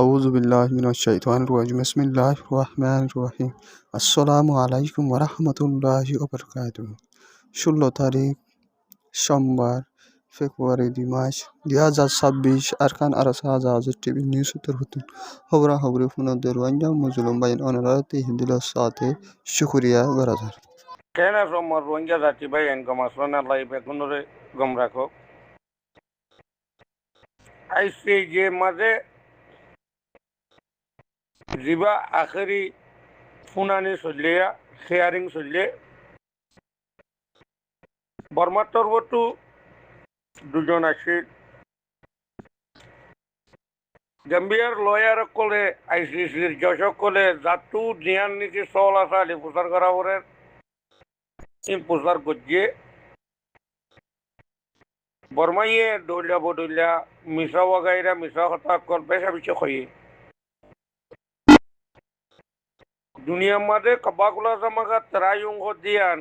আউজুবিল্লাহমিনশাইতানরাজিম ইসমিল্লাহ রহমান রহিম আসসালামু আলাইকুম ওরহমতুল্লাহি ওবরকাত ষোলো তারিখ, সোমবার, ফেব্রুয়ারি দুই মাস, দুই হাজার ছাব্বিশ আরখান আর আজাজ টিভি নিউজ উত্তর হতুন হবরা হবরি ফোনদের রঞ্জাম মুজলুম বাইন অনরাতি হিন্দুল সাথে শুকুরিয়া বরাজার কেনা সমর রোহিঙ্গা জাতি ভাই এন গম রাখো? আইসি যে মাঝে জিবা আখেরি ফুনানি চলিয়া শেয়ারিং চলিয়ে বর্মার তরবতো দুজন আছিল। গম্ভীর লয়ার কলে আইসিসির যশক কলে জাতু নিয়ান নীতি চল আছে, আলি প্রচার করা এই প্রচার করছে বর্মাইয়ে দৌলিয়া বদলিয়া মিশা ওয়াগাইরা মিশা কথা, কল বেশা বেশি খয়ে। মাঝে কবাগুলা জামাগা ত্রায়ুং দিয়ান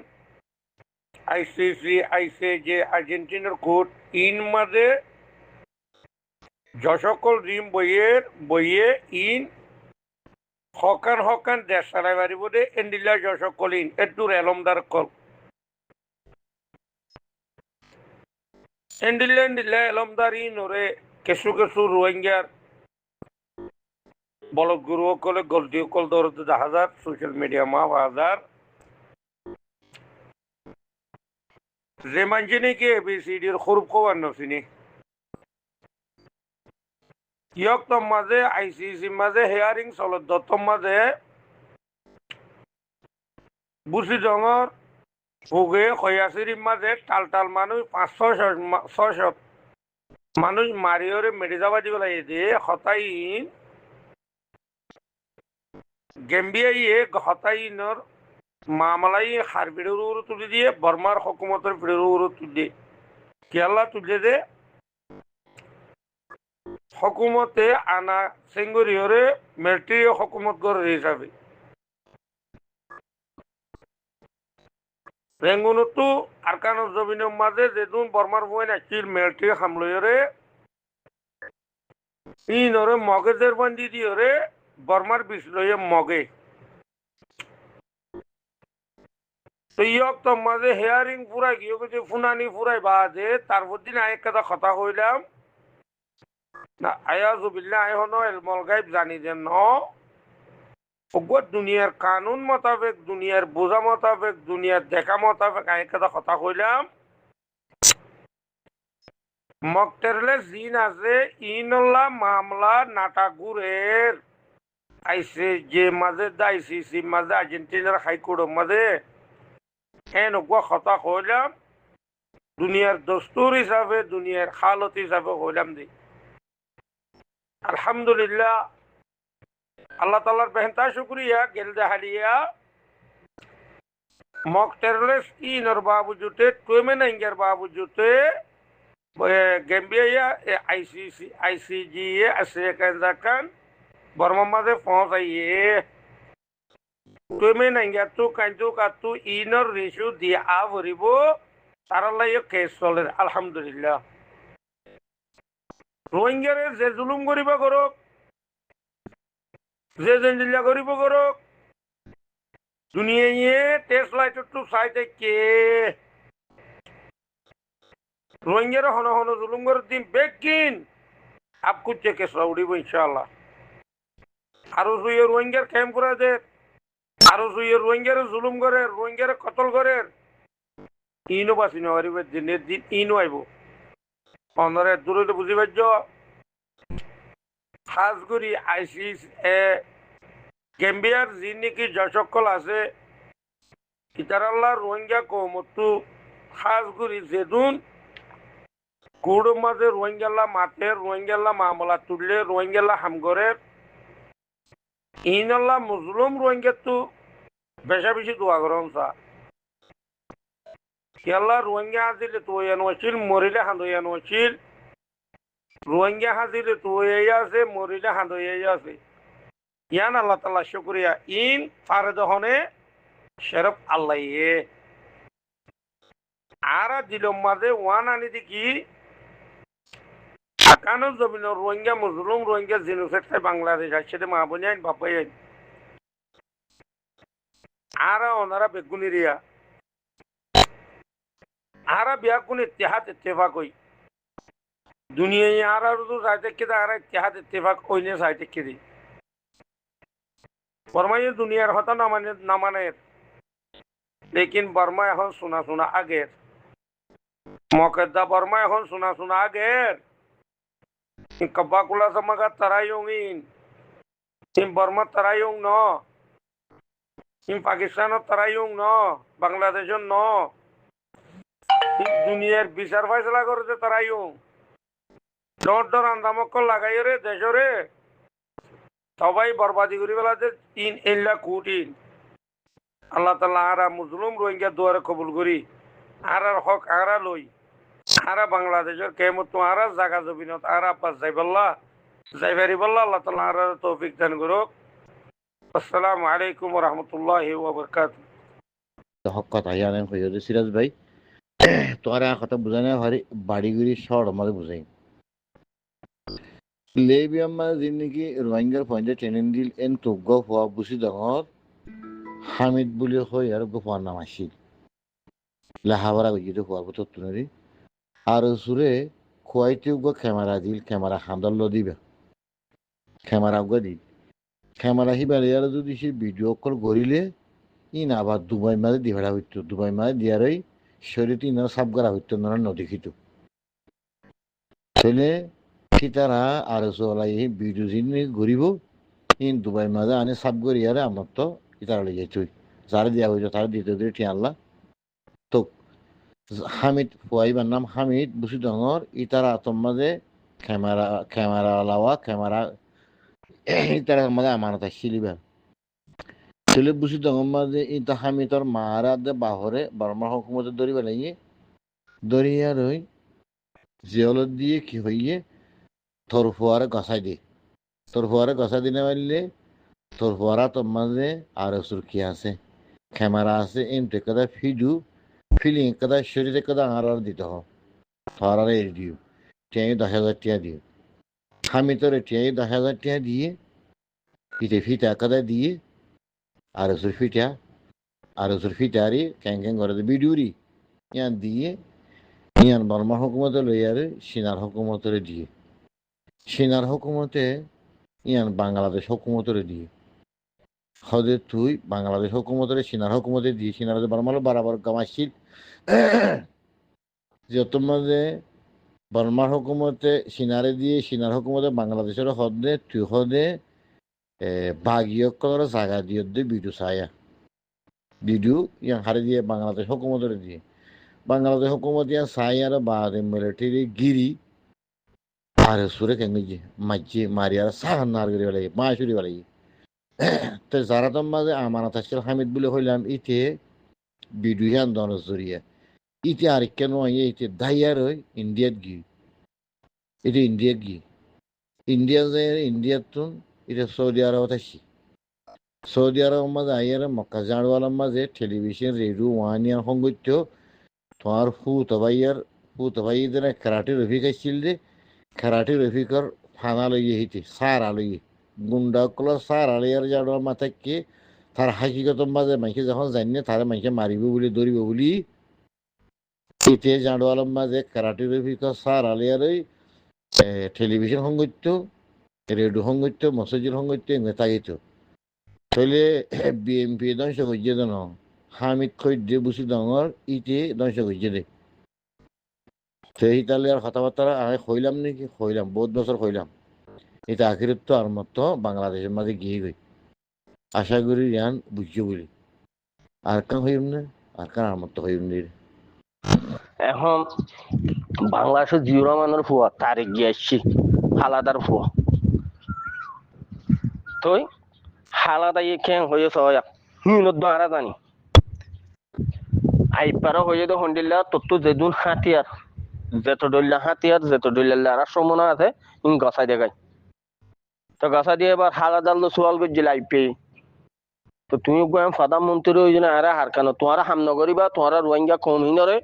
আইসিসি আইসিজে আর্জেন্টিনার কোর্ট ইন মাঝে যশকল রিম বইয়ের বইয়ে ইন হকান হকান দেশ চালাই পারিব দে এন্ডিলা যশকল ইন এটুর এলমদার কল এন্ডিলা এন্ডিলা এলমদার ইন ওরে কেসু কেসু রোহিঙ্গার বলক গুরু কলে গলতি কল দৌড়তে যার সোশ্যাল মিডিয়া মা হাজার যে মানছে নাকি এবিসিডির খরুপ খবর নছিনি ইয়ক তোর মাঝে আইসিসি মাঝে হেয়ারিং চলত দত্তর মাঝে। বুসি ডঙর ভোগে খয়াচির মাঝে টাল টাল মানুষ পাঁচ ছয় ছয়শো মানুষ মারিয়রে মেডি যাবা দিব লাগে দিয়ে হতাইন গেম্বিয়াইয়ে হতাইনর মামলাই হার পিড়ের উপরে তুলে দিয়ে বর্মার হকুমতের পিড়ের উপরে তুলে দিয়ে। কেরালা তুলে দে হকুমতে আনা সেঙ্গুরিয়রে মিলিটারি হকুমত গড়ের হিসাবে রেঙ্গুনতো আরকানোর জমিনের মাঝে যেদিন বর্মার বই নাছিল মিলিটারি হামলয়রে ইনরে মগেদের বান্ধি দিয়রে বর্মার বিষয়ে মগে। তো হেয়ারিং পুরাই গিয়ে যে ফুনানি পুরাই বাদে তারপর দিন আরেক কথা কইলাম। না আয়াজুবিল্লাহ এখন এলমল গাইব জানি যে ন। দুনিয়ার কানুন মোতাবেক দুনিয়ার বোঝা মোতাবেক দুনিয়ার দেখা মোতাবেক আরেক কথা কথা কইলাম। মকটেরলে জিন আছে ইনল্লা মামলা নাটাগুরের যে মাঝে দাইসিসি মাঝে আর্জেন্টিনার হাইকোর্টের মাঝে এনেকুৱা কথা কইলাম দুনিয়ার দস্তুর হিসাবে দুনিয়ার হালত হিসাবে কইলাম দি আলহামদুলিল্লাহ, আল্লাহ তালার বেহতা শুক্রিয়া গেল দেহালিয়া, মক টেরলেস ইনর বাবুজুতে টুয়েমেন ইঙ্গের বাবুজুতে গেম্বিয়া আইসিসি আইসিজি আছে কান বর্মা মাঝে পৌঁছাইয়ে তুমি নাইঙ্গাতু কাঞ্চু কাতু ইনর রিসু দিয়ে আ ভরিব তারালাই কেস চলে আলহামদুলিল্লাহ রোহিঙ্গারে যে জুলুম করিব করক যে জেঞ্জিল্লা করিব করক দুনিয়ায় টেস্ট লাইটটো চাই থাকে রোহিঙ্গারে হন হন জুলুম করে দিন বেকিন আপ কুচ্ছে কেস উড়িব ইনশাআল্লাহ আর রোহিঙ্গার ক্যাম্প করে দেয় আরও সুইয়ে রোহিঙ্গারে জুলুম করে, রোহিঙ্গারে কতল করে। ইনো বাঁচি নহারিবে দিনের দিন ইনো আইব। অনরে দূরে বুঝি পারছ খাস করি আইসিস এ গেম্বিয়ার যি নেকি যশকল আছে ইতারাল্লাহ রোহিঙ্গা কৌমতু খাস করি যেদুন কোড়োর মাঝে রোহিঙ্গাল্লা মাতে রোহিঙ্গাল্লা মামলা তুললে, রোহিঙ্গাল্লা হামগরে ইনাল্লাহ মুসলিম রোহিঙ্গাতো বেশা বেশি দোয়া করুন সা খেলা রোহিঙ্গা হাজিলে তো আনছিল মরিলে হাঁদই আনছিল রোহিঙ্গা হাজিলে তো আছে, মরিলে হাঁদই আছে। ইয়ান আল্লাহ তাল্লাহ শুক্রিয়া। ইন ফারে দহনে শেরফ আল্লাহ আর দিল মাঝে ওয়ান আনি দেখি আরকানোর জমিন রোহিঙ্গা মুসলিম রোহিঙ্গা জিনোসাইড খাই বাংলাদেশ আর সেটা মা বোন আইন বাপাই আইন। আরা ওনারা বেগুনি রিয়া আরা বিয়া কোন ইতিহাদ ইত্তেফাক হই দুনিয়ায় আরা রুদু সাইতে কেদা আরা ইতিহাদ ইত্তেফাক হইনে সাইতে কেদে বর্মাই দুনিয়ার হতা নামানে নামানের লেকিন বর্মা এখন শোনা শোনা আগের মকেদ্দা বর্মা এখন শোনা শোনা আগের kabakula sa mga tarayungin. In Burma tarayung no. In Pakistan tarayung no. Bangladesh no. দুনিয়ার বিচার ফয়সলা করতে তারাইung. ডর ডর আন্দামক্কল লাগাই রে দেশরে সবাই বরবাদি করি বেলাতে তিন ইল্লা কুটিন আল্লাহ তালা আরা মুসলিম রোহিঙ্গা দুয়ারে কবুল করি আর হক আরা লই আরা বাংলাদেশের কেমত আরা, জাগা জমিনত আরা পাস যাইবাল্লাহ যাইবারি বল্লাহ আল্লাহ তালা আরা তৌফিক দান করুক। আসসালামু আলাইকুম রাহমাতুল্লাহি হইরে সিরাজ ভাই। আর কথা না ভারি বাড়িগুড়ি শহর আমাদের বুঝাই। লেবিয়াম মানে যিনি রোহিঙ্গার পয়েন্টে ট্রেনিং দিল, এন তোগ্গ হওয়া বুঝি ডাঙর হামিদ বুলি কয় আর গোপার নাম আসিল লাহাবারা গিয়ে হওয়ার বছর তুনারি আর সুরে খুয়াইতে উগ্র ক্যামেরা দিল ক্যামেরা হামদাল দিবে। ক্যামেরা উগ্র দিল। ক্যামেরা হিবারে আর যদি সে ভিডিও কল করিলে ইন আবার দুবাই মাঝে দিভাড়া হইতো দুবাই মাঝে দিয়ারই শরীর ইন সাফ করা হইতো না নদীখিত ছেলে সীতারা আর চলাই ভিডিও জিন ঘুরিব ইন দুবাই মাঝে আনে সাফ করি আরে আমার তো ইতারা লই যাইতই যারা দিয়া হইতো তারা দিতে দিতে তো হামিদ ফুয়াইবার নাম হামিদ বুসি ডঙর, ইতারা মাঝে, ক্যামেরা ক্যামেরা লাওয়া ক্যামেরা, ইতারা মাঝে আমানত ছেলে বুঝি তখন মাঝে, ইতা হামিতর মারা দে বাহরে বর্মা হুকুমতে দড়ি বেলাইয়ে দড়িয়া রই জিয়লত দিয়ে কি হইয়ে তোর ফুয়ারে গসাই দি। তোর ফুয়ারে গসাই দিনে পারলে তোর ফুয়ারা মাঝে আর সুরকি আছে, ক্যামেরা আছে এমতে কথা ফিডু ফিলিং কথা শরীরে কথা আর আর দিতে হোক ফারারে এর দিও টিয়াই দশ হাজার টিয়া দিও আমি তোর টিয়াই দশ হাজার টিয়া দিয়ে পিঠে ফিটা কথা দিয়ে আর সুরফিটা আর সুরফিটারি ক্যাং ক্যাং করে বিডুরি ইয়ান দিয়ে ইয়ান বর্মা হুকুমতে লইয়ারে সিনার হুকুমতরে দিয়ে সিনার হুকুমতে ইয়ান বাংলাদেশ হুকুমতরে দিয়ে হদে তুই বাংলাদেশ হুকুমতরে সিনার হুকুমতে দিয়ে সিনার বর্মালো বরাবর গামাছিল যত মাঝে বর্মার হুকুমতে সিনারে দিয়ে সিনার হুকুমতে বাংলাদেশের হদে তুই হদে বাগিয়কর জাগা দিয়ে দে বিডু সায়া বিডু ইয়াং হারে দিয়ে, বাংলাদেশ হুকুমতের দিয়ে। বাংলাদেশ হুকুমত ইয়াং সাই আর বাদে মিলিটারি গিরি আর সুরে যে মাঝে মারি আর সাহান নার করে বেলাই মা শুরি বেলাই তো যারা তো মাঝে আমানত হামিদ বলে হইলাম ইতে বিডু ইয়ান দন জরিয়া ইতে আর কেন ইতে দাইয়ার ওই ইন্ডিয়াত গি এটা ইন্ডিয়াত গি ইন্ডিয়া যায় ইন্ডিয়াত তো এটা সৌদি আরবত আসি সৌদি আরব মাঝে আইয়ার মক্কা জানওয়ালার মাঝে টেলিভিশন রেডিও ওয়ানিয়ার সংগত্য তোমার ফু তবাইয়ার ফু তবাইদের খেরাটি রফিক আসছিল যে খেরাটি রফিকর ফানা লইয়ে হিতে সার আলইয়ে গুন্ডা কল সার আলইয়ার জানোয়ার মাথাকে তার হাকিগত মাঝে মাইকে যখন জানিয়ে তারে মাইকে মারিব বলে ধরিব বলি এতে জানোয়ালার মাঝে খেরাটি রফিকর সার আলিয়ারই টেলিভিশন সংগত্য রেডিও সংগত্য মসজিদ সংগত্য নেতাগিত তইলে বিএমপি ধ্বংস করছে যেন হামিদ খৈদ্য বুসি ডাঙর ইতে ধ্বংস করছে দে। সেই তাহলে আর কথাবার্তা আমি কইলাম নাকি? কইলাম বহুত বছর কইলাম এটা আখিরত তো আর মতো বাংলাদেশের মাঝে গিয়ে গই আশা করি ইয়ান বুঝছ বলি। আর কান হইম না? আর কান আর মতো হইম নি? এখন বাংলাদেশের জিও রহমানের ফুয়া তারিখ গিয়ে আসছি হালাদার ফুয়া। তই হালাদা ইয়ে খেং হয়ে দহারা জানি। হয়ে তো হন্ডিল্লা তত্তু যেদুন হাতিয়ার। যেত ডল্লা হাতিয়ার যেত ডল্লা আর সমনা আছে, ইন গছাই দেখাই তো গছা দিয়ে এবার হালাদার লো সোয়াল করছিল আইপে তো তুমি গোয়াম প্রধানমন্ত্রী হারকানো তোমারা হামনগরী বা তোমারা রোহিঙ্গা কম হিনরে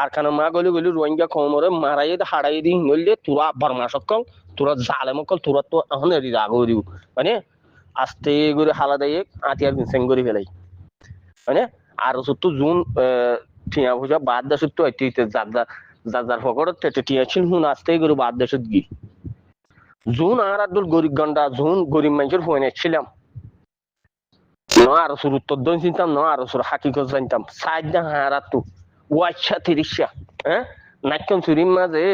আর খানা মা গলি গলি রোহিঙ্গা কমরে মারাই দি, হারাই দি নইলে তোরা বর্মা সকল, তোরা জালে মকল তোরা তো এখন রাগ দিব মানে আস্তে করে হালা দেয় আতিয়ার বিনসেন করে ফেলাই মানে আর সত্তর জুন টিয়া ভুজা বাদ দেশত তো আইতে যার যার যার যার ফকরত টিয়া ছিল হুন আস্তে করে বাদ দেশত গি জুন আর আব্দুল গরিব গন্ডা, জুন গরিব মানুষের ফোনে ছিলাম। ন আর সুর উত্তর দন চিনতাম, ন আর সুর হাকিকত জানতাম সাইড না হারা তো ওয়াচ্ছা তিরিশা হ্যাঁ? নাইকন চুরির মাঝে,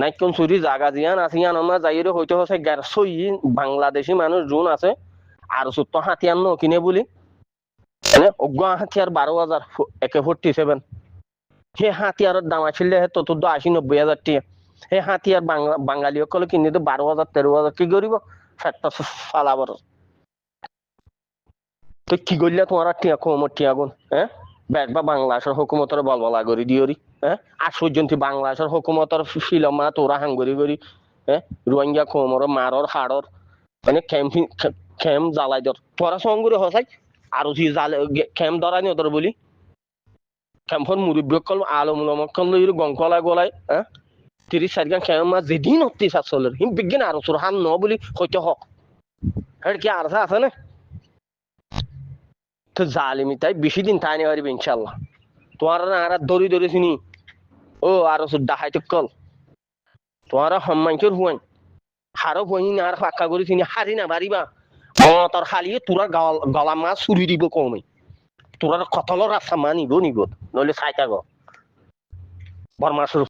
নাইকন চুরি জাগা জিয়ান আছে, ইয়ান আমার যাইরে হইতে হচ্ছে গারসই বাংলাদেশি মানুষ জুন আছে আর সুত্ত হাতিয়ার ন কিনে বলি। অজ্ঞ হাতিয়ার বারো হাজার একে ফোরটি সেভেন সেই হাতিয়ারের দাম আছিল চতুর্দ আশী নব্বই হাজার টিয়া। সেই হাতিয়ার বাঙালী সকলে কিনি তো বারো হাজার তেরো হাজার কি করিব ফেটটা ফালাবার তো কি করলে তোমার টিয়া কমর টিয়া গুণ হ্যাঁ ব্যাগ বা বাংলাদেশের হুকুমতের বলবলা করি, দিওরি হ্যাঁ? আর সূর্যন্তী বাংলাদেশের হুকুমতের ফিলমা, তোরা হাঙ্গরি করি হ্যাঁ? রোহিঙ্গা কোমর, মারর, হাড়র মানে খেম খেম জ্বালাই দর। তোরা সঙ্গুরে হসাই আর যে জালে খেম ধরানি ওদের বলি। খেমফর মুরব্বী কল আলমুলমকল লই গঙ্কলাই গলাই হ্যাঁ? তিরিশ চারি খেম মা যেদিন অতি সাতচল্লিশ হিম বিজ্ঞান আর ওচৰ হান ন বুলি সত্য হক। হের কি আর আছে না? তো জালিমি, তাই বেশি দিন তাই নিয়ে পারবি ইনশাল্লাহ তোমার আর দড়ি দড়ি শুনি। ও, আর ওচর ডাহাই কল। তোমার সম্মানকের হুয়ান হারো হুয়াই না, আর ফাঁকা করে চিনি হারি না অ তোর খালিয়ে তোরা গলা মাছ চুরি দিব কমে তোরা কতলৰ ৰাস্তা মা নিব। নিব নহলে চাই থাক। বৰমাছৰ